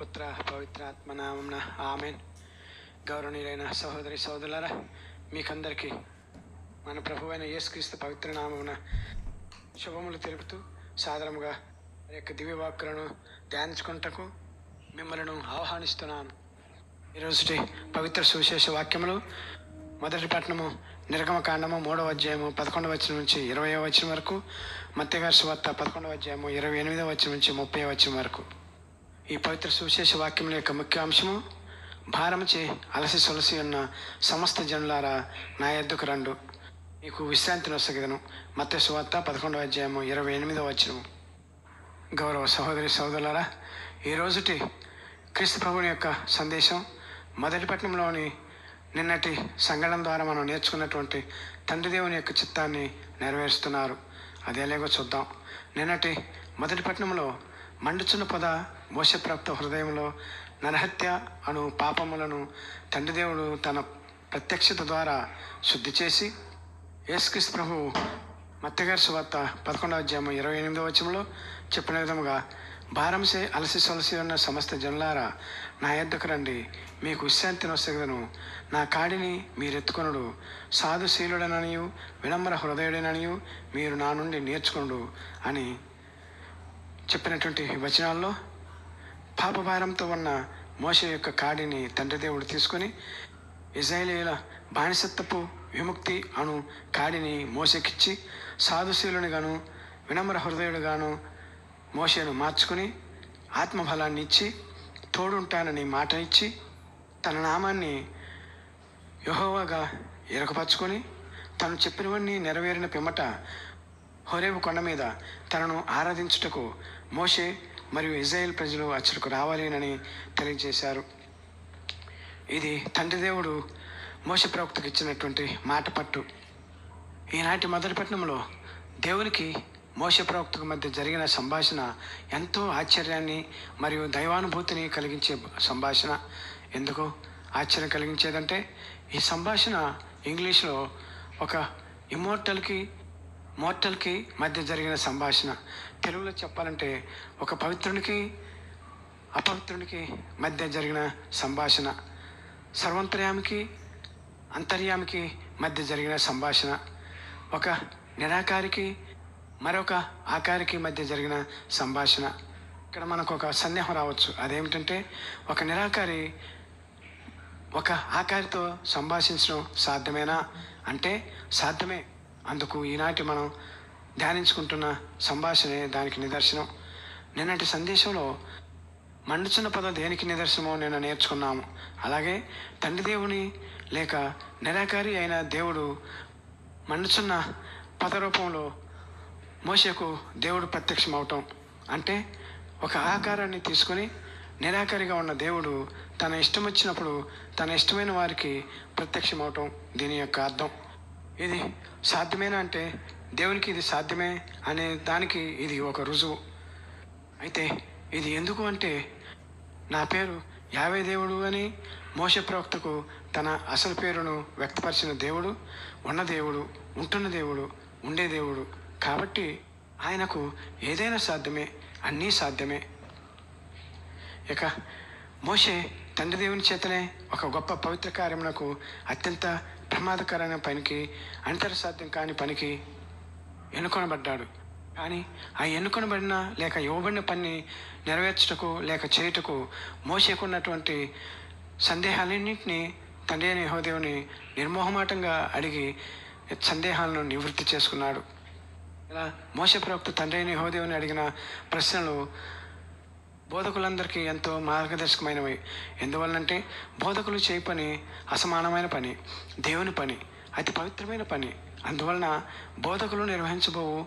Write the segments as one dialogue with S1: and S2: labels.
S1: పుత్ర పవిత్రాత్మ నామమున ఆమెన్. గౌరవనీయులైన సహోదరి సహోదరులారా మీకందరికీ మన ప్రభు అయిన యేసుక్రీస్తు పవిత్ర నామమున శుభములు తెలుపుతూ సాధారణంగా వారి యొక్క దివ్యవాక్కులను ధ్యానించుకుంటకు మిమ్మల్ని ఆహ్వానిస్తున్నాను. ఈరోజు పవిత్ర సువిశేష వాక్యములు మొదటి పట్టణము నిర్గమకాండము మూడవ అధ్యాయము పదకొండవ వచ్చిన నుంచి ఇరవై వచ్చిన వరకు మత్స్యగారి సువార్త పదకొండవ అధ్యాయము ఇరవై ఎనిమిదవ వచ్చిన నుంచి ముప్పై వచ్చిన వరకు. ఈ పవిత్ర సువిశేష వాక్యం యొక్క ముఖ్యాంశము భారమచి భారముచే అలసి సొలసి ఉన్న సమస్త జనులారా నా ఎద్దుకు రండు. మీకు విశ్రాంతిని వసగదను మత్స్య సువార్త పదకొండవ అధ్యాయము ఇరవై ఎనిమిదవ వచ్చినము గౌరవ సహోదరి సహోదరులారా ఈ రోజుటి క్రీస్తు ప్రభుని యొక్క సందేశం మొదటి పట్టణంలోని నిన్నటి సంఘటన ద్వారా మనం నేర్చుకున్నటువంటి తండ్రి దేవుని యొక్క చిత్తాన్ని నెరవేరుస్తున్నారు. అదేలేగో చూద్దాం. నిన్నటి మొదటి పట్టణంలో మండుచున్న పొద మోసప్రాప్త హృదయంలో నరహత్య అను పాపములను తండ్రి దేవుడు తన ప్రత్యక్షత ద్వారా శుద్ధి చేసి యేసుక్రీస్తు ప్రభు మత్తగారి సువార్త పదకొండవ అధ్యాయం ఇరవై ఎనిమిదవ వచనంలో చెప్పిన విధముగా భారంసే అలసి సొలసి ఉన్న సమస్త జనులారా నా ఎద్దకు రండి. మీకు విశ్రాంతి వసగదను నా కాడిని మీరెత్తుకొనుడు. సాధుశీలుడననియు వినమ్ర హృదయుడననియు మీరు నా నుండి నేర్చుకొనుడు అని చెప్పినటువంటి వచనాల్లో పాపభారంతో ఉన్న మోస యొక్క కాడిని తండ్రి దేవుడు తీసుకొని ఇజ్రాయేలీల బానిసత్వపు విముక్తి అను కాడిని మోసకిచ్చి సాధుశీలునిగాను వినమ్ర హృదయుడుగాను మోషేను మార్చుకుని ఆత్మబలాన్ని ఇచ్చి తోడుంటానని మాట ఇచ్చి తన నామాన్ని యహోవాగా ఎరకపరుచుకొని తను చెప్పినవన్నీ నెరవేరిన పిమ్మట హోరేబు కొండ మీద తనను ఆరాధించుటకు మోషే మరియు ఇజ్రాయెల్ ప్రజలు అచ్చటకు రావాలేనని తెలియజేశారు. ఇది తండ్రి దేవుడు మోస ప్రవక్తకు ఇచ్చినటువంటి మాట పట్టు. ఈనాటి మొదటి పట్టణంలో దేవునికి మోస ప్రవక్తకు మధ్య జరిగిన సంభాషణ ఎంతో ఆశ్చర్యాన్ని మరియు దైవానుభూతిని కలిగించే సంభాషణ. ఎందుకు ఆశ్చర్యం కలిగించేదంటే ఈ సంభాషణ ఇంగ్లీష్లో ఒక ఇమోర్టల్కి మోర్టల్కి మధ్య జరిగిన సంభాషణ. తెలుగులో చెప్పాలంటే ఒక పవిత్రునికి అపవిత్రునికి మధ్య జరిగిన సంభాషణ. సర్వంతర్యామికి అంతర్యామికి మధ్య జరిగిన సంభాషణ. ఒక నిరాకారికి మరొక ఆకారికి మధ్య జరిగిన సంభాషణ. ఇక్కడ మనకు ఒక సందేహం రావచ్చు. అదేమిటంటే ఒక నిరాకారి ఒక ఆకారితో సంభాషించడం సాధ్యమేనా? అంటే సాధ్యమే. అందుకు ఈనాటి మనం ధ్యానించుకుంటున్న సంభాషణే దానికి నిదర్శనం. నిన్నటి సందేశంలో మండుచున్న పదం దేనికి నిదర్శనమో నేను నేర్చుకున్నాము. అలాగే తండ్రి దేవుని లేక నిరాకారి అయిన దేవుడు మండుచున్న పద రూపంలో మోషకు దేవుడు ప్రత్యక్షం అవటం అంటే ఒక ఆకారాన్ని తీసుకొని నిరాకారిగా ఉన్న దేవుడు తన ఇష్టం వచ్చినప్పుడు తన ఇష్టమైన వారికి ప్రత్యక్షం అవటం దీని యొక్క అర్థం. ఇది సాధ్యమేనా అంటే దేవునికి ఇది సాధ్యమే అనే దానికి ఇది ఒక రుజువు. అయితే ఇది ఎందుకు అంటే నా పేరు యావే దేవుడు అని మోస ప్రవక్తకు తన అసలు పేరును వ్యక్తపరిచిన దేవుడు ఉన్న దేవుడు ఉంటున్న దేవుడు ఉండే దేవుడు. కాబట్టి ఆయనకు ఏదైనా సాధ్యమే అన్నీ సాధ్యమే. ఇక మోషే తండ్రి దేవుని చేతనే ఒక గొప్ప పవిత్ర కార్యమునకు అత్యంత ప్రమాదకరమైన పనికి అంతరసాధ్యం కాని పనికి ఎన్నుకొనబడ్డాడు. కానీ ఆ ఎన్నుకొనబడిన లేక ఇవ్వబడిన పని నెరవేర్చుటకు లేక చేయుటకు మోసేకున్నటువంటి సందేహాలన్నింటినీ తండ్రి అయిన యహోదేవుని నిర్మోహమాటంగా అడిగి సందేహాలను నివృత్తి చేసుకున్నాడు. ఇలా మోస ప్రవక్త తండ్రి అయిన యహోదేవుని అడిగిన ప్రశ్నలు బోధకులందరికీ ఎంతో మార్గదర్శకమైనవి. ఎందువల్లంటే బోధకులు చేయ పని అసమానమైన పని దేవుని పని అతి పవిత్రమైన పని. అందువలన బోధకులు నిర్వహించబోవు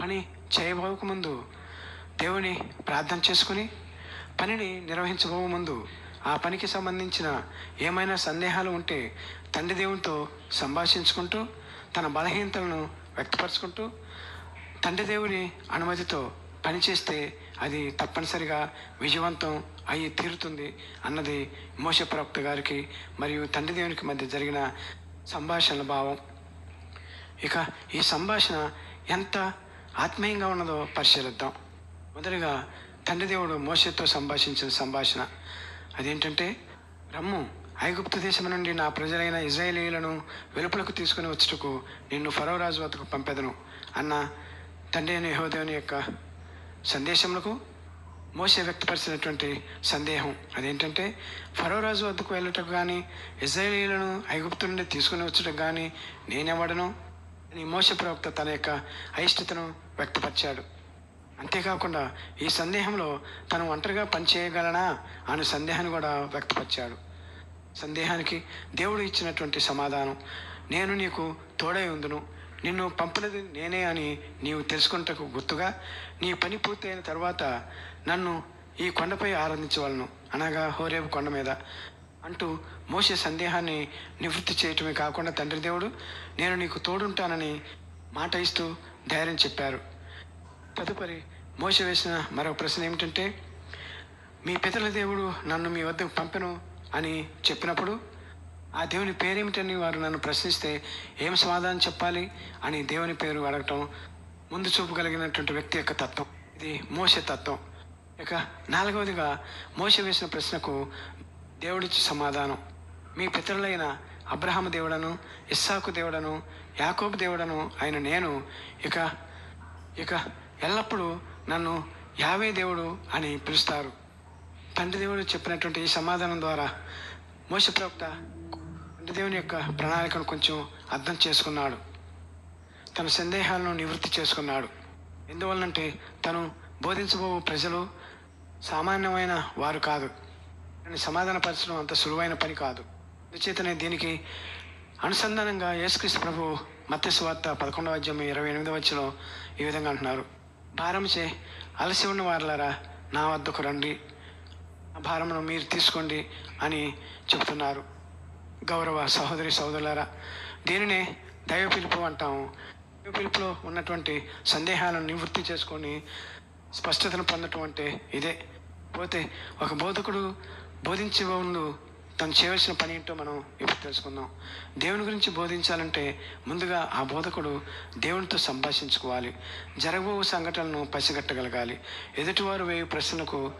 S1: పని చేయబోక ముందు దేవుని ప్రార్థన చేసుకుని పనిని నిర్వహించబోవు ముందు ఆ పనికి సంబంధించిన ఏమైనా సందేహాలు ఉంటే తండ్రి దేవునితో సంభాషించుకుంటూ తన బలహీనతలను వ్యక్తపరచుకుంటూ తండ్రి దేవుని అనుమతితో పనిచేస్తే అది తప్పనిసరిగా విజయవంతం అయి తీరుతుంది అన్నది మోస ప్రవక్త గారికి మరియు తండ్రి దేవునికి మధ్య జరిగిన సంభాషణల భావం. ఇక ఈ సంభాషణ ఎంత ఆత్మీయంగా ఉన్నదో పరిశీలిద్దాం. మొదటిగా తండ్రి దేవుడు మోషతో సంభాషించిన సంభాషణ. అదేంటంటే రమ్ము ఐగుప్తు దేశం నుండి నా ప్రజలైన ఇజ్రాయేలీలను వెలుపలకు తీసుకుని వచ్చుటకు నిన్ను ఫరో రాజు వద్దకు పంపెదను అన్న తండ్రి అయిన యహోదేవుని యొక్క సందేశములకు మోసే వ్యక్తపరిచినటువంటి సందేహం అదేంటంటే ఫరో రాజు వద్దకు వెళ్ళటకు కానీ ఇజ్రాయేలీలను ఐగుప్తు నుండి తీసుకుని వచ్చటకు కానీ నేనెవడను అని మోస ప్రవక్త తన యొక్క అయిష్టతను వ్యక్తపరిచాడు. అంతేకాకుండా ఈ సందేహంలో తను ఒంటరిగా పనిచేయగలనా అనే సందేహాన్ని కూడా వ్యక్తపరిచాడు. సందేహానికి దేవుడు ఇచ్చినటువంటి సమాధానం నేను నీకు తోడై ఉందును. నిన్ను పంపినది నేనే అని నీవు తెలుసుకుంటకు గుర్తుగా నీ పని పూర్తయిన తర్వాత నన్ను ఈ కొండపై ఆరాధించవలను. అనగా హోరేబు కొండ మీద. అంటూ మోసే సందేహాన్ని నివృత్తి చేయటమే కాకుండా తండ్రి దేవుడు నేను నీకు తోడుంటానని మాట ఇస్తూ ధైర్యం చెప్పారు. తదుపరి మోస వేసిన మరొక ప్రశ్న ఏమిటంటే మీ పితల దేవుడు నన్ను మీ వద్దకు పంపెను అని చెప్పినప్పుడు ఆ దేవుని పేరేమిటని వారు నన్ను ప్రశ్నిస్తే ఏం సమాధానం చెప్పాలి అని దేవుని పేరు అడగటం ముందు చూపు కలిగినటువంటి వ్యక్తి యొక్క తత్వం. ఇది మోస తత్వం. ఇక నాలుగవదిగా మోస వేసిన ప్రశ్నకు దేవుడిచ్చి సమాధానం. మీ పితరులైన అబ్రహాము దేవుడను ఇస్సాకు దేవుడను యాకోబు దేవుడను ఆయన నేను ఇక ఇక ఎల్లప్పుడూ నన్ను యావే దేవుడు అని పిలుస్తారు. తండ్రి దేవుడు చెప్పినటువంటి ఈ సమాధానం ద్వారా మోస ప్రవక్త దేవుని యొక్క ప్రణాళికను కొంచెం అర్థం చేసుకున్నాడు. తన సందేహాలను నివృత్తి చేసుకున్నాడు. ఎందువల్లంటే తను బోధించబో ప్రజలు సామాన్యమైన వారు కాదు. అని సమాధానపరచడం అంత సులువైన పని కాదు. అందుచేతనే దీనికి అనుసంధానంగా యేసుక్రీస్తు ప్రభు మత్స్యవార్త పదకొండవ అధ్యాయం ఇరవై ఎనిమిదవ వచ్చలో ఈ విధంగా అంటున్నారు. భారంచే అలసి ఉన్న వారులారా నా వద్దకు రండి. ఆ భారమును మీరు తీసుకోండి అని చెప్తున్నారు. గౌరవ సహోదరి సహోదరులారా దీనినే దైవ పిలుపు అంటాము. దైవ పిలుపులో ఉన్నటువంటి సందేహాలను నివృత్తి చేసుకొని స్పష్టతను పొందటం అంటే ఇదే. పోతే ఒక బోధకుడు బోధించే ముందు తను చేయవలసిన పని ఏంటో మనం ఇప్పుడు తెలుసుకుందాం. దేవుని గురించి బోధించాలంటే ముందుగా ఆ బోధకుడు దేవునితో సంభాషించుకోవాలి. జరగబో సంఘటనలను పసిగట్టగలగాలి. ఎదుటివారు వేయు ప్రశ్నలకు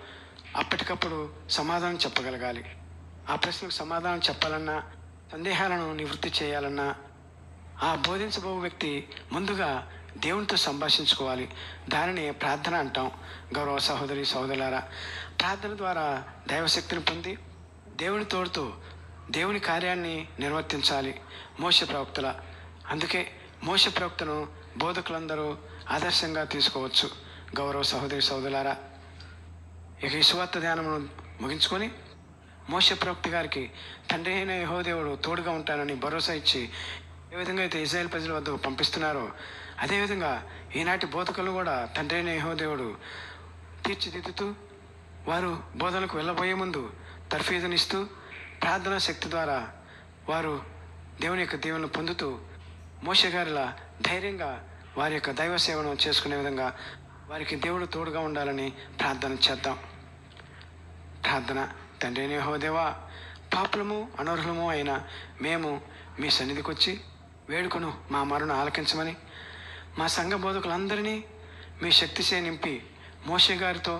S1: అప్పటికప్పుడు సమాధానం చెప్పగలగాలి. ఆ ప్రశ్నకు సమాధానం చెప్పాలన్నా సందేహాలను నివృత్తి చేయాలన్నా ఆ బోధించబో వ్యక్తి ముందుగా దేవునితో సంభాషించుకోవాలి. దానిని ప్రార్థన అంటాం. గౌరవ సహోదరి సహోదరులారా ప్రార్థన ద్వారా దైవశక్తిని పొంది దేవుని తోడుతూ దేవుని కార్యాన్ని నిర్వర్తించాలి. మోస ప్రవక్తల అందుకే మోస ప్రవక్తను బోధకులందరూ ఆదర్శంగా తీసుకోవచ్చు. గౌరవ సహోదరి సహోదరులారా ఇక ఈ సువార్త ధ్యానమును ముగించుకొని మోస ప్రవక్త గారికి తండ్రి అయిన యహోదేవుడు తోడుగా ఉంటానని భరోసా ఇచ్చి ఏ విధంగా అయితే ఇజ్రాయెల్ ప్రజల వద్దకు పంపిస్తున్నారో అదేవిధంగా ఈనాటి బోధకులు కూడా తండ్రి అయిన యహోదేవుడు తీర్చిదిద్దుతూ వారు బోధనకు వెళ్ళబోయే ముందు తర్ఫీదునిస్తూ ప్రార్థనా శక్తి ద్వారా వారు దేవుని యొక్క దీవెనలు పొందుతూ మోసగారిలా ధైర్యంగా వారి యొక్క దైవ సేవను చేసుకునే విధంగా వారికి దేవుడు తోడుగా ఉండాలని ప్రార్థన చేద్దాం. ప్రార్థన. తండ్రిని హోదేవా పాపులము అనర్హులము అయిన మేము మీ సన్నిధికి వచ్చి వేడుకను. మా మరణ ఆలకించమని మా సంఘ బోధకులందరినీ మీ శక్తిచే నింపి మోషే గారితో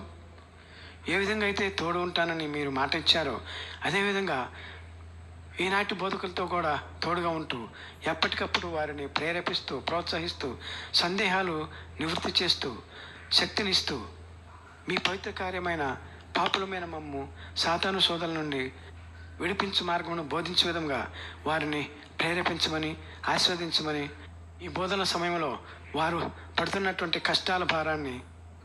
S1: ఏ విధంగా అయితే తోడు ఉంటానని మీరు మాట ఇచ్చారో అదేవిధంగా ఈనాటి బోధకులతో కూడా తోడుగా ఉంటూ ఎప్పటికప్పుడు వారిని ప్రేరేపిస్తూ ప్రోత్సహిస్తూ సందేహాలు నివృత్తి చేస్తూ శక్తినిస్తూ మీ పవిత్ర కార్యమైన పాపులమైన మమ్ము సాతాను సోదల నుండి విడిపించు మార్గమును బోధించే విధంగా వారిని ప్రేరేపించమని ఆస్వాదించమని ఈ బోధన సమయంలో వారు పడుతున్నటువంటి కష్టాల భారాన్ని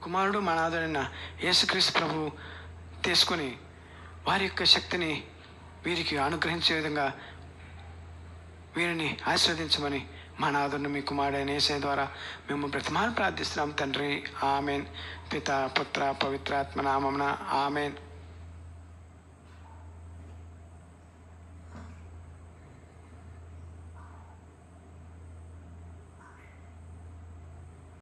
S1: కుమారుడు మనాథుడైన యేసుక్రీస్తు ప్రభు తీసుకొని వారి యొక్క శక్తిని వీరికి అనుగ్రహించే విధంగా వీరిని ఆస్వాదించమని మా నాదుని మీ కుమారుడైన ఏసే ద్వారా మేము ప్రతిమాలు ప్రార్థిస్తున్నాం. తండ్రి ఆమెన్. పిత పుత్ర పవిత్రాత్మ నామమున ఆమెన్.